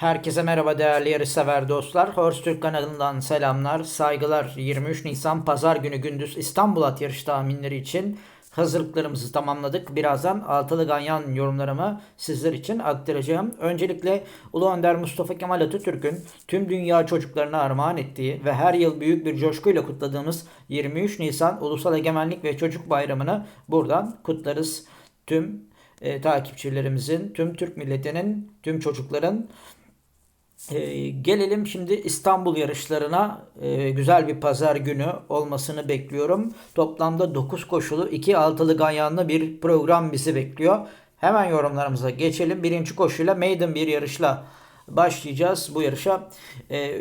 Herkese merhaba değerli yarışsever dostlar. Horse Türk kanalından selamlar, saygılar. 23 Nisan Pazar günü gündüz İstanbul at yarış tahminleri için hazırlıklarımızı tamamladık. Birazdan altılı ganyan yorumlarımı sizler için aktaracağım. Öncelikle Ulu Önder Mustafa Kemal Atatürk'ün tüm dünya çocuklarına armağan ettiği ve her yıl büyük bir coşkuyla kutladığımız 23 Nisan Ulusal Egemenlik ve Çocuk Bayramı'nı buradan kutlarız. Tüm e, takipçilerimizin, tüm Türk milletinin, tüm çocukların ee, gelelim şimdi İstanbul yarışlarına. Ee, güzel bir pazar günü olmasını bekliyorum. Toplamda 9 koşulu 2 altılı ganyanlı bir program bizi bekliyor. Hemen yorumlarımıza geçelim. Birinci koşuyla maiden bir yarışla başlayacağız. Bu yarışa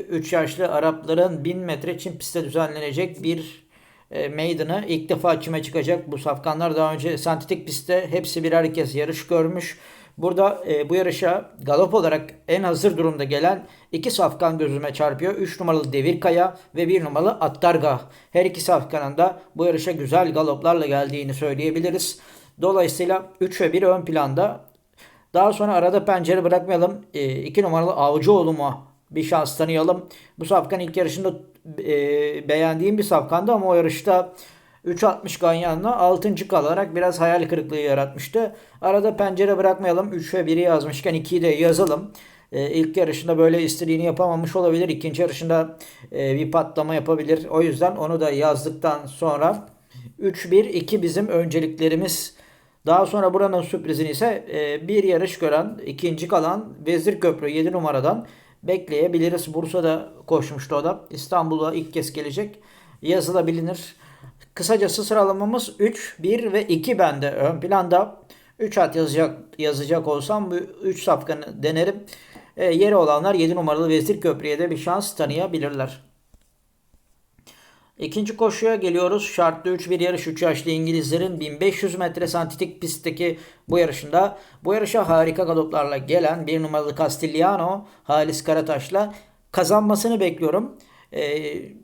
3 yaşlı Arapların 1000 metre Çin pistte düzenlenecek bir e, Maiden'ı ilk defa kime çıkacak. Bu safkanlar daha önce sentetik pistte hepsi birer kez yarış görmüş. Burada e, bu yarışa galop olarak en hazır durumda gelen iki safkan gözüme çarpıyor. 3 numaralı Devirkaya ve 1 numaralı Attarga. Her iki safkanın da bu yarışa güzel galoplarla geldiğini söyleyebiliriz. Dolayısıyla 3 ve 1 ön planda. Daha sonra arada pencere bırakmayalım. 2 e, numaralı Avcıoğlu mu bir şans tanıyalım. Bu safkan ilk yarışında e, beğendiğim bir safkandı ama o yarışta 3.60 Ganyan'la 6. kalarak biraz hayal kırıklığı yaratmıştı. Arada pencere bırakmayalım. 3 ve 1'i yazmışken 2'yi de yazalım. E, ilk yarışında böyle istediğini yapamamış olabilir. İkinci yarışında e, bir patlama yapabilir. O yüzden onu da yazdıktan sonra 3-1-2 bizim önceliklerimiz. Daha sonra buranın sürprizini ise e, bir yarış gören ikinci kalan Vezir Köprü 7 numaradan bekleyebiliriz. Bursa'da koşmuştu o da. İstanbul'a ilk kez gelecek. Yazılabilir. Kısacası sıralamamız 3, 1 ve 2 bende ön planda. 3 at yazacak, yazacak olsam bu 3 safkanı denerim. E, yeri olanlar 7 numaralı Vezir Köprü'ye de bir şans tanıyabilirler. İkinci koşuya geliyoruz. Şartlı 3 bir yarış 3 yaşlı İngilizlerin 1500 metre santitik pistteki bu yarışında bu yarışa harika galoplarla gelen bir numaralı Castigliano Halis Karataş'la kazanmasını bekliyorum. Ee,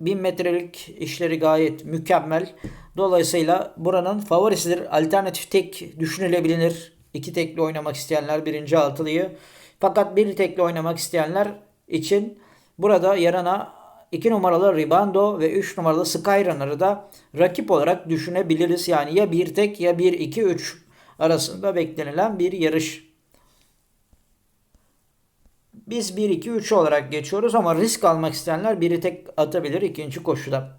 1000 metrelik işleri gayet mükemmel. Dolayısıyla buranın favorisidir. Alternatif tek düşünülebilir. İki tekli oynamak isteyenler birinci altılıyı. Fakat bir tekli oynamak isteyenler için burada yarana 2 numaralı Ribando ve 3 numaralı Skyrunner'ı da rakip olarak düşünebiliriz. Yani ya bir tek ya 1-2-3 arasında beklenilen bir yarış. Biz 1-2-3 olarak geçiyoruz ama risk almak isteyenler biri tek atabilir ikinci koşuda.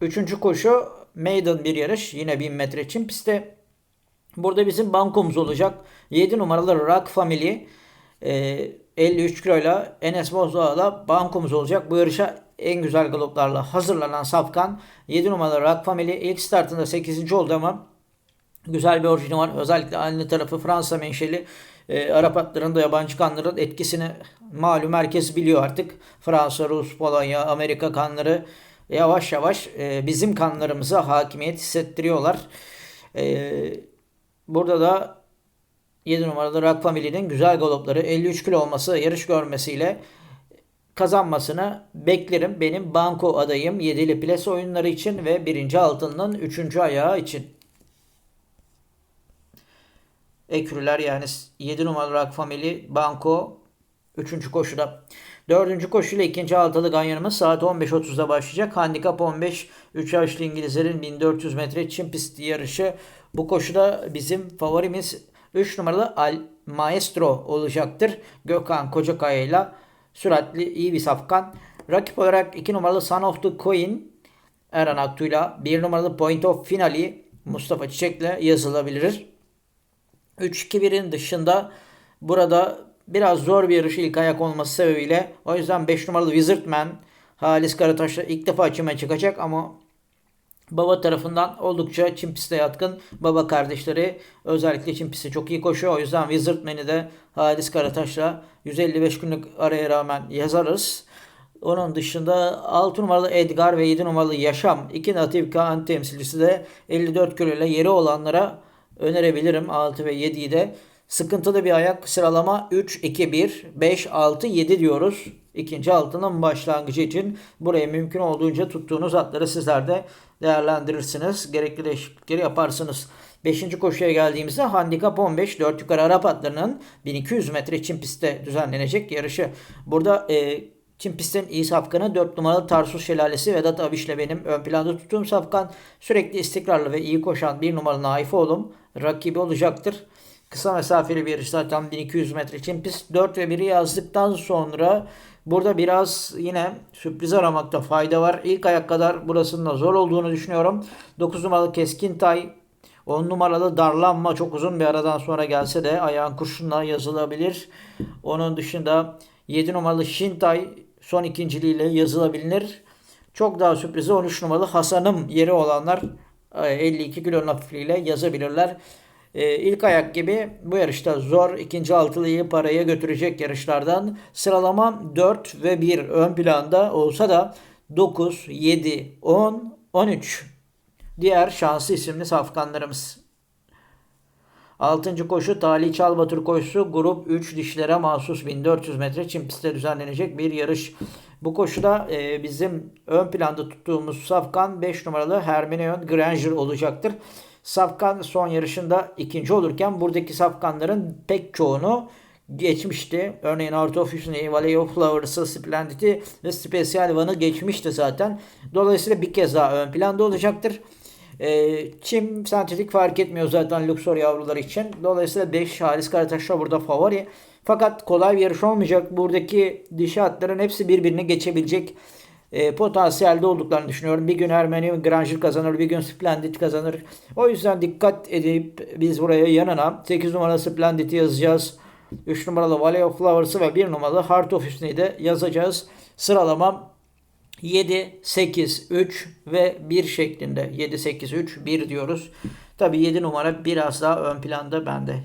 Üçüncü koşu maiden bir yarış. Yine 1000 metre çim pistte. Burada bizim bankomuz olacak. 7 numaralı Rock Family. 53 e, kiloyla Enes Bozdoğa'la bankomuz olacak. Bu yarışa en güzel galoplarla hazırlanan Safkan 7 numaralı Rock Family ilk startında 8. oldu ama güzel bir orijini var. Özellikle aynı tarafı Fransa menşeli e, Arap atlarında yabancı kanların etkisini malum herkes biliyor artık. Fransa, Rus, Polonya, Amerika kanları yavaş yavaş e, bizim kanlarımıza hakimiyet hissettiriyorlar. E, burada da 7 numaralı Rock Family'nin güzel galopları 53 kilo olması yarış görmesiyle kazanmasını beklerim. Benim banko adayım 7'li ples oyunları için ve 1. altının 3. ayağı için. Ekürüler yani 7 numaralı Rock Family Banko 3. koşuda. 4. koşuyla 2. altılı ganyanımız saat 15.30'da başlayacak. Handikap 15. 3 yaşlı İngilizlerin 1400 metre Çin pisti yarışı. Bu koşuda bizim favorimiz 3 numaralı Al Maestro olacaktır. Gökhan Kocakaya ile süratli iyi bir safkan. Rakip olarak 2 numaralı Son of the Coin Eren Aktu'yla 1 numaralı Point of Finali Mustafa Çiçek'le yazılabilir. 3-2-1'in dışında burada biraz zor bir yarış ilk ayak olması sebebiyle o yüzden 5 numaralı Wizardman Halis Karataş'la ilk defa çime çıkacak ama baba tarafından oldukça çim piste yatkın. Baba kardeşleri özellikle çim pisti çok iyi koşuyor. O yüzden Wizardman'i de Halis Karataş'la 155 günlük araya rağmen yazarız. Onun dışında 6 numaralı Edgar ve 7 numaralı Yaşam iki natif Kaan temsilcisi de 54 kiloyla yeri olanlara önerebilirim 6 ve 7'yi de. Sıkıntılı bir ayak sıralama 3, 2, 1, 5, 6, 7 diyoruz. İkinci altının başlangıcı için buraya mümkün olduğunca tuttuğunuz atları sizler de değerlendirirsiniz. Gerekli değişiklikleri yaparsınız. Beşinci koşuya geldiğimizde handikap 15 4 yukarı Arap atlarının 1200 metre çim pistte düzenlenecek yarışı. Burada e, çim pistin iyi safkanı 4 numaralı Tarsus Şelalesi Vedat Aviş'le benim ön planda tuttuğum safkan sürekli istikrarlı ve iyi koşan 1 numaralı Naif oğlum rakibi olacaktır. Kısa mesafeli bir yarış zaten 1200 metre için pist 4 ve 1'i yazdıktan sonra burada biraz yine sürpriz aramakta fayda var. İlk ayak kadar burasının da zor olduğunu düşünüyorum. 9 numaralı Keskin Tay 10 numaralı darlanma çok uzun bir aradan sonra gelse de ayağın kurşunla yazılabilir. Onun dışında 7 numaralı Şintay son ikinciliğiyle yazılabilir. Çok daha sürprizi 13 numaralı Hasan'ım yeri olanlar 52 e, kilonun hafifliğiyle yazabilirler. Ee, ilk ayak gibi bu yarışta zor ikinci altılıyı paraya götürecek yarışlardan sıralama 4 ve 1 ön planda olsa da 9, 7, 10, 13 diğer şanslı isimli safkanlarımız. 6. koşu Talih Çalbatır koşusu grup 3 dişlere mahsus 1400 metre çim pistte düzenlenecek bir yarış. Bu koşuda e, bizim ön planda tuttuğumuz safkan 5 numaralı Hermione Granger olacaktır. Safkan son yarışında ikinci olurken buradaki safkanların pek çoğunu geçmişti. Örneğin Art of Husney, Valley of Flowers'ı, Splendid'i ve Special One'ı geçmişti zaten. Dolayısıyla bir kez daha ön planda olacaktır. E, çim sentetik fark etmiyor zaten Luxor yavruları için. Dolayısıyla 5 Halis Karataş'la burada favori. Fakat kolay bir yarış olmayacak. Buradaki dişi atların hepsi birbirini geçebilecek e, potansiyelde olduklarını düşünüyorum. Bir gün Ermeni Granger kazanır, bir gün Splendid kazanır. O yüzden dikkat edip biz buraya yanına 8 numaralı Splendid'i yazacağız. 3 numaralı Valley of Flowers'ı ve 1 numaralı Heart of Hüsnü'yü de yazacağız. Sıralama 7, 8, 3 ve 1 şeklinde. 7, 8, 3, 1 diyoruz. Tabi 7 numara biraz daha ön planda bende.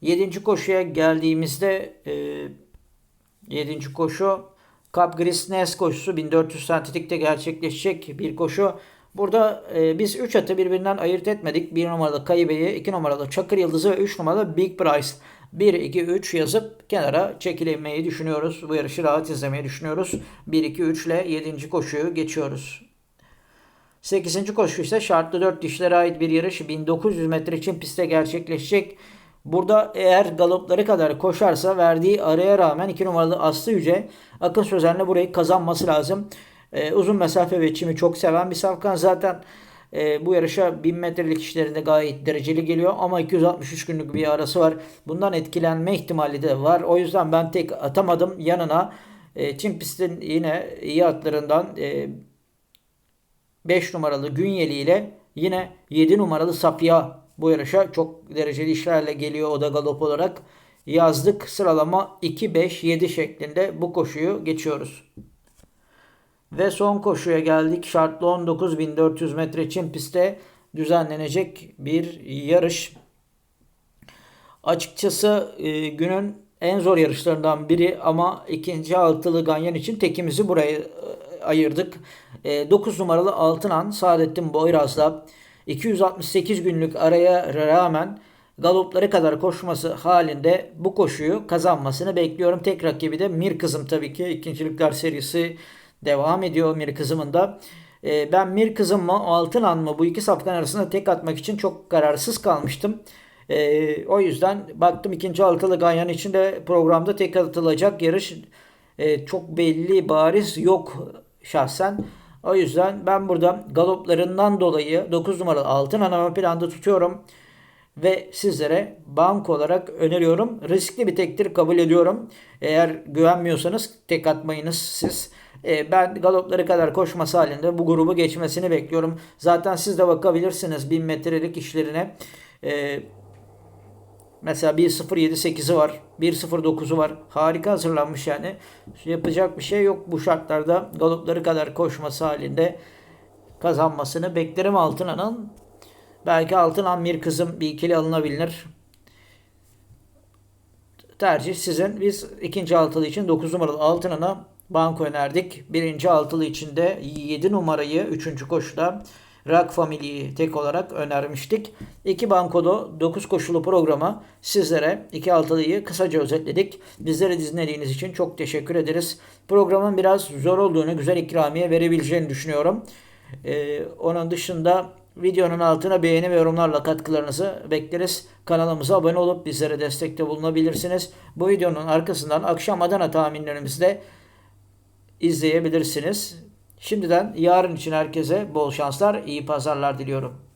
7. koşuya geldiğimizde e, 7. koşu Cap Gris Nes koşusu 1400 sentetikte gerçekleşecek bir koşu. Burada e, biz 3 atı birbirinden ayırt etmedik. 1 numaralı Kayıbe'yi, 2 numaralı Çakır Yıldızı ve 3 numaralı Big Price. 1, 2, 3 yazıp kenara çekilmeyi düşünüyoruz. Bu yarışı rahat izlemeyi düşünüyoruz. 1, 2, 3 ile 7. koşuyu geçiyoruz. 8. koşu ise şartlı 4 dişlere ait bir yarış. 1900 metre için pistte gerçekleşecek. Burada eğer galopları kadar koşarsa verdiği araya rağmen 2 numaralı Aslı Yüce Akın Sözen'le burayı kazanması lazım. Ee, uzun mesafe ve çimi çok seven bir safkan. Zaten e, bu yarışa 1000 metrelik işlerinde gayet dereceli geliyor ama 263 günlük bir arası var. Bundan etkilenme ihtimali de var. O yüzden ben tek atamadım yanına. E, Çin pistin yine iyi atlarından e, 5 numaralı Günyeli ile yine 7 numaralı Sapya bu yarışa çok dereceli işlerle geliyor o da galop olarak. Yazdık sıralama 2-5-7 şeklinde bu koşuyu geçiyoruz. Ve son koşuya geldik. Şartlı 19.400 metre çim pistte düzenlenecek bir yarış. Açıkçası e, günün en zor yarışlarından biri ama ikinci altılı Ganyan için tekimizi buraya e, ayırdık. E, 9 numaralı Altınan Saadettin Boyraz'la 268 günlük araya rağmen galopları kadar koşması halinde bu koşuyu kazanmasını bekliyorum. Tek rakibi de Mir Kızım tabii ki. ikincilikler serisi devam ediyor Mir Kızım'ın da. Ee, ben Mir Kızım mı Altın mı bu iki safkan arasında tek atmak için çok kararsız kalmıştım. Ee, o yüzden baktım ikinci altılı Ganyan için de programda tek atılacak yarış e, çok belli bariz yok şahsen. O yüzden ben burada galoplarından dolayı 9 numaralı altın anama planda tutuyorum. Ve sizlere bank olarak öneriyorum. Riskli bir tektir kabul ediyorum. Eğer güvenmiyorsanız tek atmayınız siz. E, ben galopları kadar koşması halinde bu grubu geçmesini bekliyorum. Zaten siz de bakabilirsiniz 1000 metrelik işlerine. E, Mesela 1.07.8'i var. 1.09'u var. Harika hazırlanmış yani. Yapacak bir şey yok bu şartlarda. Galopları kadar koşması halinde kazanmasını beklerim Altınan'ın. Belki Altınan bir kızım bir ikili alınabilir. Tercih sizin. Biz ikinci altılı için 9 numaralı Altınan'a banko önerdik. Birinci altılı için de 7 numarayı 3. koşuda Rock Family'yi tek olarak önermiştik. İki bankodo 9 koşulu programa sizlere iki altılıyı kısaca özetledik. Bizleri dinlediğiniz için çok teşekkür ederiz. Programın biraz zor olduğunu, güzel ikramiye verebileceğini düşünüyorum. Ee, onun dışında Videonun altına beğeni ve yorumlarla katkılarınızı bekleriz. Kanalımıza abone olup bizlere destekte bulunabilirsiniz. Bu videonun arkasından akşam Adana tahminlerimizi de izleyebilirsiniz. Şimdiden yarın için herkese bol şanslar, iyi pazarlar diliyorum.